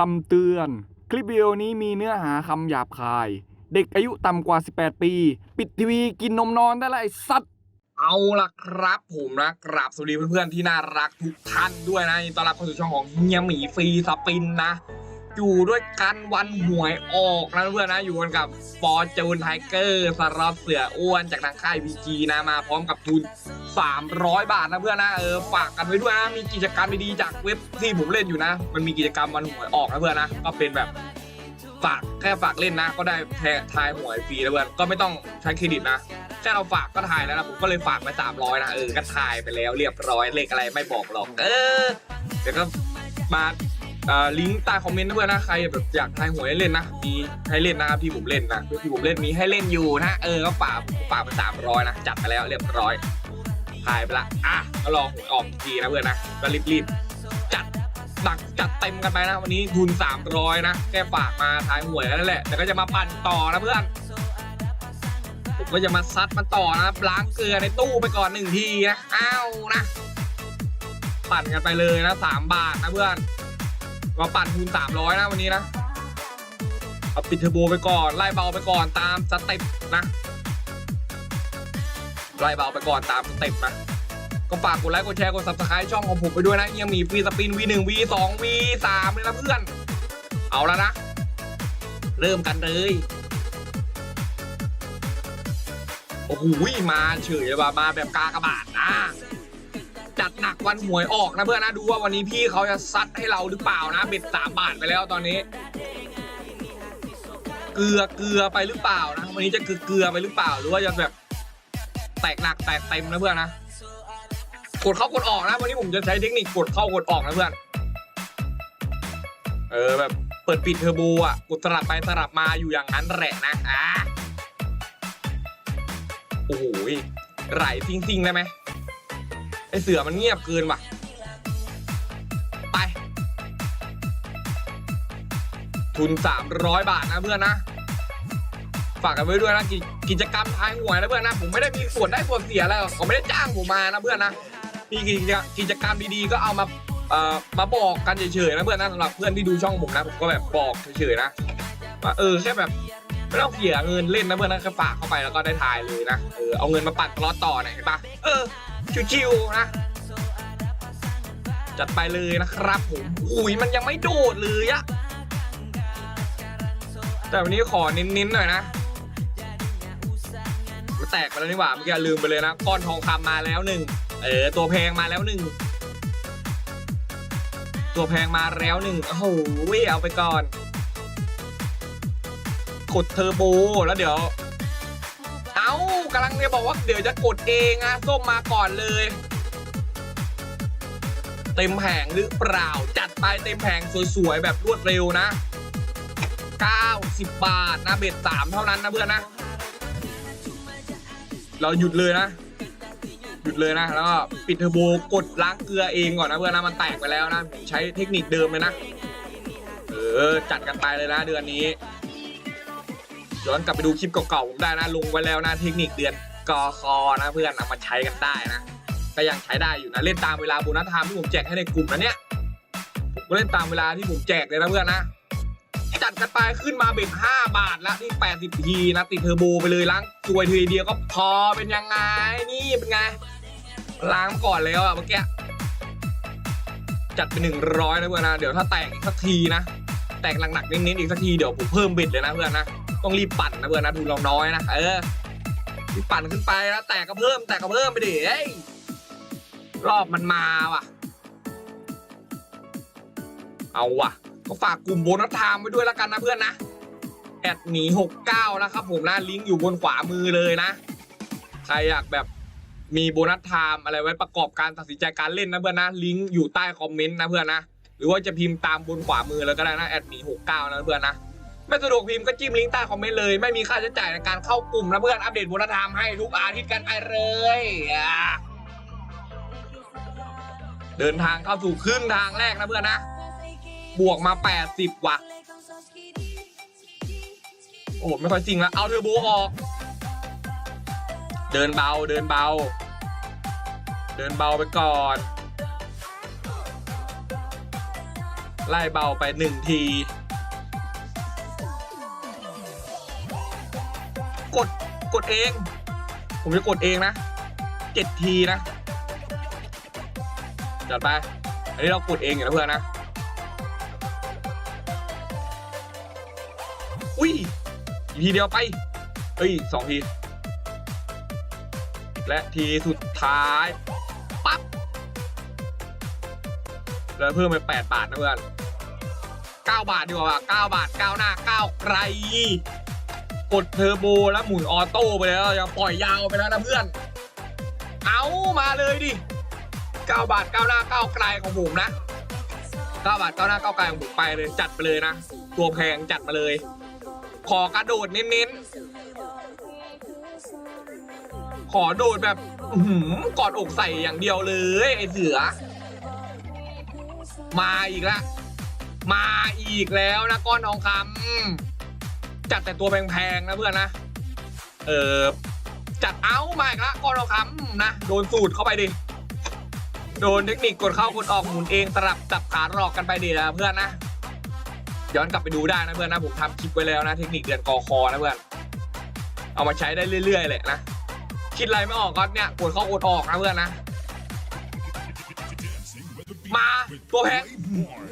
คำเตือน คลิปวิดีโอนี้มีเนื้อหาคำหยาบคาย เด็กอายุต่ำกว่า 18 ปี ปิดทีวีกินนมนอนได้และไอ้สัตว์ เอาล่ะครับผมนะกราบสวัสดีเพื่อนๆที่น่ารักทุกท่านด้วยนะยินดีต้อนรับเข้าสู่ช่องของเฮียหมีฟรีสปินนะ อยู่ด้วยกันวันหวยออกนะเพื่อนนะอยู่กันกับฟอร์จูนไทเกอร์สล็อเสืออ้วนจากทางค่ายพีจีนะมาพร้อมกับทุน 300 บาทนะเพื่อนนะเออฝากกันไว้ด้วยนะมีกิจกรรมดีๆจากเว็บที่ผมเล่นอยู่นะ มันมีกิจกรรมวันหวยออกนะเพื่อนนะก็เป็นแบบฝากแค่ฝากเล่นนะ ก็ได้แททายหวยฟรีนะเพื่อนก็ไม่ต้องใช้เครดิตนะแค่เราฝากก็ทายแล้วนะผมก็เลยฝากไปสามร้อยนะเออก็ทายไปแล้วเรียบร้อยเลขอะไรไม่บอกหรอก เออเดี๋ยวก็มาอ่อลิงก์ใต้คอมเมนต์นะเพื่อนนะใครแบบอยากทายหวยให้เล่นนะมีให้เล่นนะครับที่ผมเล่นนะที่ผมเล่นมีให้เล่นอยู่นะเออก็ฝากฝากไปสามร้อยนะจัดไปแล้วเรียบร้อย ทายไปละอะก็ลองหวยออกอีกทีนะเพื่อนนะก็รีบๆจัดหนักจัดเต็มกันไปนะ วันนี้ทุน 300 นะแค่ฝากมาทายหวยแล้วนั่นแหละ แต่ก็จะมาปั่นต่อนะเพื่อนผมก็จะมาซัดมันต่อนะล้างเกลือในตู้ไปก่อนหนึ่งทีนะอ้าวนะปั่นกันไปเลยนะสามบาทนะเพื่อนมาปั่นทุนสามร้อยนะวันนี้นะเอาปิดเทอร์โบไปก่อนไล่เบาไปก่อนตามสเต็ปนะ ไล่เบาไปก่อนตามสเต็ปนะก็ฝากกดไลค์กดแชร์กด subscribe ช่องของผมไปด้วยนะยังมีฟรีสปิน V1 V2 V3 เลยนะเพื่อน เอาแล้วนะ เริ่มกันเลยโอ้โหมาเฉยเลยว่ะมาแบบกากระบาดนะจัดหนักวันหวยออกนะเพื่อนนะดูว่าวันนี้พี่เขาจะซัดให้เราหรือเปล่านะเบ็ดสามบาทไปแล้วตอนนี้ เกลือเกลือไปหรือเปล่านะวันนี้จะเกลือเกลือไปหรือเปล่าหรือว่าจะแบบ แตกหนักแตกเต็มนะเพื่อนนะกดเข้ากดออกนะวันนี้ผมจะใช้เทคนิคกดเข้ากดออกนะเพื่อนเออแบบเปิดปิดเทอร์โบอะกดสลับไปสลับมาอยู่อย่างนั้นแหละนะอ่าโอ้โหไหลซิงซิงได้ไหมไอเสือมันเงียบเกินว่ะไป ทุน 300 บาทนะเพื่อนนะ ฝากกันไว้ด้วยนะกิกิจกรรมทายหวยนะเพื่อนนะผมไม่ได้มีส่วนได้ส่วนเสียอะไรหรอกเขาไม่ได้จ้างผมมานะเพื่อนนะมีกิจกรรมดีๆก็เอามาเอ่อมาบอกกันเฉยๆนะเพื่อนนะสำหรับเพื่อนที่ดูช่องผมนะผมก็แบบบอกเฉยๆนะว่าเออแค่แบบไม่ต้องเสียเงินเล่นนะเพื่อนนะแค่ฝากเข้าไปแล้วก็ได้ทายเลยนะเออเอาเงินมาปั่นตลอดต่อหน่อยเห็นปะเออชิวๆนะจัดไปเลยนะครับผมอุ้ยมันยังไม่โดดเลยอะแต่วันนี้ขอเน้นๆหน่อยนะ แตกไปแล้วนี่หว่าเมื่อกี้ลืมไปเลยนะก้อนทองคำมาแล้วหนึ่งเออตัวแพงมาแล้วหนึ่งตัวแพงมาแล้วหนึ่งโอ้โหเอาไปก่อนกดเทอร์โบแล้วเดี๋ยว เอ้ากำลังจะบอกว่าเดี๋ยวจะกดเองอะส้มมาก่อนเลย เต็มแผงหรือเปล่าจัดไปเต็มแผงสวยๆแบบรวดเร็วนะ 90 บาทนะเบ็ด3เท่านั้นนะเพื่อนนะ เราหยุดเลยนะ หยุดเลยนะ แล้วก็ปิดเทอร์โบกดล้างเกลือเองก่อนนะเพื่อนนะมันแตกไปแล้วนะใช้เทคนิคเดิมเลยนะ เออ จัดกันไปเลยนะเดือนนี้ย้อนกลับไปดูคลิปเก่าๆผมได้นะลงไว้แล้วนะเทคนิคเดือนกอคอนะเพื่อนเอามาใช้กันได้นะก็ยังใช้ได้อยู่นะเล่นตามเวลาโบนัสไทม์ที่ผมแจกให้ในกลุ่มนะเนี่ยผมก็เล่นตามเวลาที่ผมแจกเลยนะเพื่อนนะ จัดกันไปขึ้นมาเบ็ด5 บาทแล้วที่ 80 ทีนะติดเทอร์โบไปเลยล้างตัวยทีเดียวก็พอเป็นยังไงนี่เป็นไง ล้างก่อนแล้วอะเมื่อกี้จัดไป100นะเพื่อนนะเดี๋ยวถ้าแตกอีกสักทีนะ แตกหนักๆเน้นๆอีกสักทีเดี๋ยวผมเพิ่มเบ็ดเลยนะเพื่อนนะต้องรีบปั่นนะเพื่อนนะทุนเราน้อยนะเออรีบปั่นขึ้นไปแล้วแตกก็เพิ่มแตกก็เพิ่มไปดิเอ้ยรอบมันมาว่ะ เอาว่ะ ฝากกลุ่มโบนัสไทม์ไว้ด้วยแล้วกันนะเพื่อนนะแอดหนีหกเก้านะครับผมนะลิงก์อยู่บนขวามือเลยนะ ใครอยากแบบมีโบนัสไทม์อะไรไว้ประกอบการตัดสินใจการเล่นนะเพื่อนนะลิงก์อยู่ใต้คอมเมนต์นะเพื่อนนะหรือว่าจะพิมพ์ตามบนขวามือแล้วก็ได้นะแอดหนีหกเก้านะเพื่อนนะไม่สะดวกพิมพ์ก็จิ้มลิงก์ใต้คอมเมนต์เลยไม่มีค่าใช้จ่ายในการเข้ากลุ่มนะเพื่อนอัปเดตโบุญธรรมให้ทุกอาทิตย์กันไปเลยเดินทางเข้าสู่ครึ่งทางแรกนะเพื่อนนะ บวกมา 80 ว่ะ โอ้ไม่ค่อยจริงแล้วเอาเทอร์โบออก เดินเบาเดินเบา เดินเบาไปก่อน ไล่เบาไปหนึ่งที กดกดเอง ผมจะกดเองนะเจ็ดทีนะ จัดไป อันนี้เรากดเองอยู่นะเพื่อนนะ อุ้ยทีเดียวไปเฮ้ยสองที และทีสุดท้ายปั๊บแล้วเพิ่มไปแปดบาทนะเพื่อนเก้าบาทดีกว่าว่ะเก้าบาทเก้าหน้าเก้าไกลกดเทอร์โบแล้วหมุนออโต้ไปแล้วยังปล่อยยาวไปแล้วนะเพื่อน เอามาเลยดิ9บาท9หน้า9ไกลของผมนะ9บาท9หน้า9ไกลของผมไปเลยจัดไปเลยนะ ตัวแพงจัดมาเลย ขอกระโดดเน้นๆ ขอโดดแบบหือกอดอกใส่อย่างเดียวเลยไอเสือ มาอีกละ มาอีกแล้วนะก้อนทองคำจัดแต่ตัวแพงๆนะเพื่อนนะ เออจัดเอามาอีกละก้อนทองคำนะโดนสูตรเข้าไปดิโดนเทคนิคกดเข้ากดออกหมุนเองตลับจับขาหลอกกันไปดีนะเพื่อนนะ ย้อนกลับไปดูได้นะเพื่อนนะผมทำคลิปไว้แล้วนะ เทคนิคเดือนกอคอนะเพื่อน เอามาใช้ได้เรื่อยๆเลยนะ คิดอะไรไม่ออกก็เนี่ยกดเข้ากดออกนะเพื่อนนะ มาตัวแพง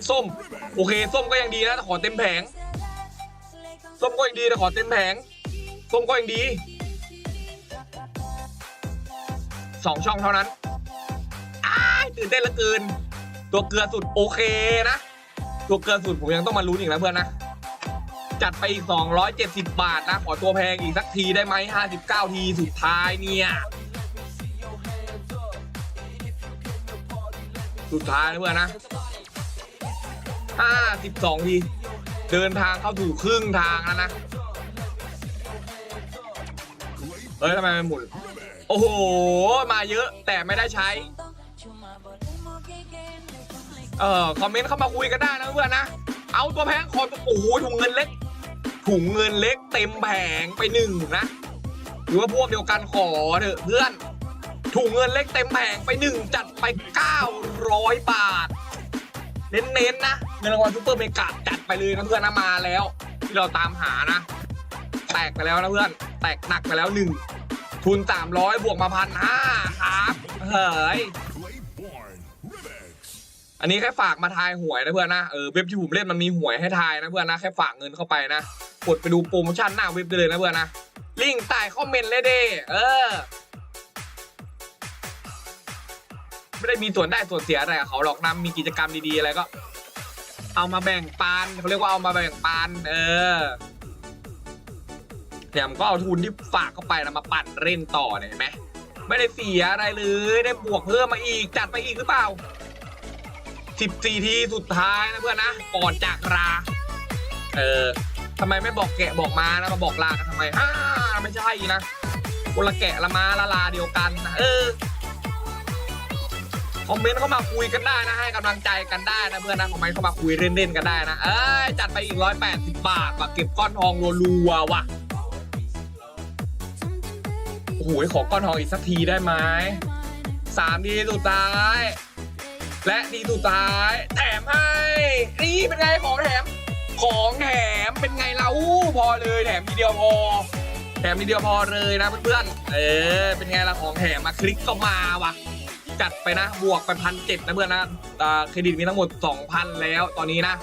ส้ม โอเค ส้มก็ยังดีนะแต่ขอเต็มแผง ส้มก็ยังดีแต่ขอเต็มแผง ส้มก็ยังดีสองช่องเท่านั้นอ้าตื่นเต้นเหลือเกิน ตัวเกลือสุดโอเคนะ ตัวเกลือสุดผมยังต้องมาลุ้นอีกนะเพื่อนนะ จัดไปอีก 270 บาทนะ ขอตัวแพงอีกสักทีได้ไหม 59 ทีสุดท้ายเนี่ย สุดท้ายนะเพื่อนนะ 52 ที เดินทางเข้าถูกครึ่งทางแล้วนะ เฮ้ยทำไมมันหมุน โอ้โห มาเยอะแต่ไม่ได้ใช้ เออคอมเมนต์เข้ามาคุยกันได้นะเพื่อนนะ เอาตัวแพงคอโอ้โหถุงเงินเล็ก ถุงเงินเล็กเต็มแผงไปหนึ่งนะหรือว่าพวกเดียวกันขอเถอะเพื่อน ถุงเงินเล็กเต็มแผงไปหนึ่งจัดไป 900 บาท เน้นๆนะเงินรางวัลซูเปอร์เมกะจัดไปเลยนะเพื่อนนะมาแล้ว ที่เราตามหานะ แตกไปแล้วนะเพื่อน แตกหนักไปแล้วหนึ่งทุน 300 บวกมาพันห้าครับเฮ้ย อันนี้แค่ฝากมาทายหวยนะเพื่อนนะ เออเว็บที่ผมเล่นมันมีหวยให้ทายนะเพื่อนนะ แค่ฝากเงินเข้าไปนะ กดไปดูโปรโมชั่นหน้าเว็บได้เลยนะเพื่อนนะ ลิงก์ใต้คอมเมนต์เลยเด้เออ ไม่ได้มีส่วนได้ส่วนเสียอะไรกับเขาหรอกนะมีกิจกรรมดีๆอะไรก็ เอามาแบ่งปันเขาเรียกว่าเอามาแบ่งปัน เออแถมก็เอาทุนที่ฝากเข้าไปนะมาปั่นเล่นต่อเนี่ยเห็นไหมไม่ได้เสียอะไรเลย ได้บวกเพิ่มมาอีก จัดไปอีกหรือเปล่า 14 ทีสุดท้ายนะเพื่อนนะก่อนจากลาเออทำไมไม่บอกแกะบอกมานะมาบอกลากันทำไมฮ่าไม่ใช่นะคนละแกะละมาละลาเดียวกันนะเออคอมเมนต์เข้ามาคุยกันได้นะให้กำลังใจกันได้นะเพื่อนนะคอมเมนต์เข้ามาคุยเล่นๆกันได้นะเอ้ยจัดไปอีก180บาทว่ะเก็บก้อนทองรัวๆว่ะโอ้โหขอก้อนทองอีกสักทีได้ไหมสามทีสุดท้าย และทีสุดท้าย แถมให้ นี่เป็นไงของแถม ของแถมเป็นไงเราพอเลยแถมทีเดียวพอ แถมทีเดียวพอเลยนะเพื่อนๆเออเป็นไงล่ะของแถมมาคลิกก็มาว่ะจัดไปนะบวกไปพันเจ็ดนะเพื่อนนะอ่เครดิตมีทั้งหมด 2,000 แล้วตอนนี้นะ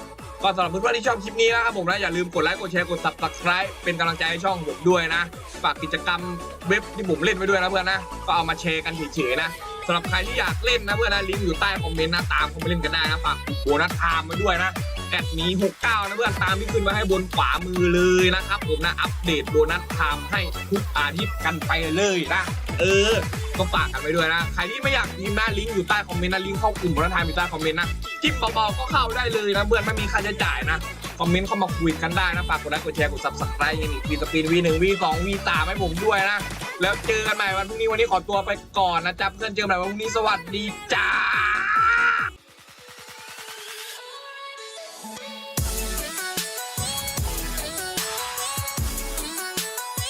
ก็สำหรับเพื่อนๆที่ชอบคลิปนี้นะครับผมนะอย่าลืมกดไลค์กดแชร์กด subscribe เป็นกำลังใจให้ช่องผมด้วยนะ ฝากกิจกรรมเว็บที่ผมเล่นไว้ด้วยนะเพื่อนนะ ก็เอามาแชร์กันเฉยๆนะ สำหรับใครที่อยากเล่นนะเพื่อนนะลิงก์อยู่ใต้คอมเมนต์นะตามคอมเมนต์กันได้นะฝากโบนัสไทม์มาด้วยนะแอดมี69 นะเพื่อนตามที่ขึ้นมาให้บนขวามือเลยนะครับผมนะอัปเดตโบนัสไทม์ให้ทุกอาทิตย์กันไปเลยนะเออก็ฝากกันไว้ด้วยนะ ใครที่ไม่อยากพิมพ์นะลิงก์อยู่ใต้คอมเมนต์นะลิงก์เข้ากลุ่มโบนัสไทม์อยู่ใต้คอมเมนต์นะทิปเบาๆก็เข้าได้เลยนะเพื่อนไม่มีค่าใช้จ่ายนะ คอมเมนต์เข้ามาคุยกันได้นะฝากกดไลค์กดแชร์กด subscribe ยังอีกวีสปีนวีหนึ่งวีสองวีสามให้ผมด้วยนะ แล้วเจอกันใหม่วันพรุ่งนี้วันนี้ขอตัวไปก่อนนะจ๊ะเพื่อนเจอกันใหม่วันพรุ่งนี้สวัสดีจ้า